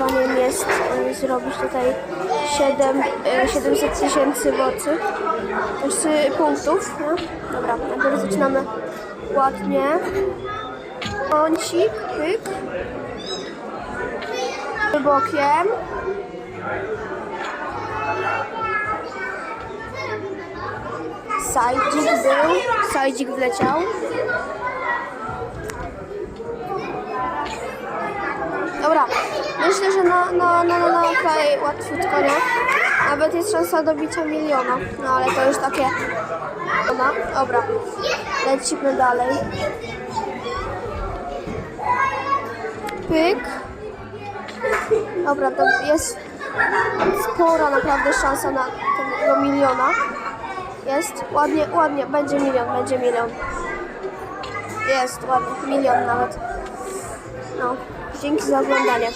wyzwaniem jest e, zrobić tutaj 7, e, 700 tysięcy mocy. Znaczy punktów, no. Dobra, najpierw zaczynamy ładnie. Kącik, pyk. Bokiem. Sajdzik był, sajdzik wleciał. Dobra, myślę, że na, na, na, na, na łatwiutko, nie? Nawet jest szansa dobicia miliona, no ale to już takie... No, dobra, lecimy dalej. Pyk. Dobra, to jest spora naprawdę szansa na tego miliona. Jest, ładnie, ładnie, będzie milion, będzie milion. Jest, ładnie, milion nawet. No, dzięki za oglądanie.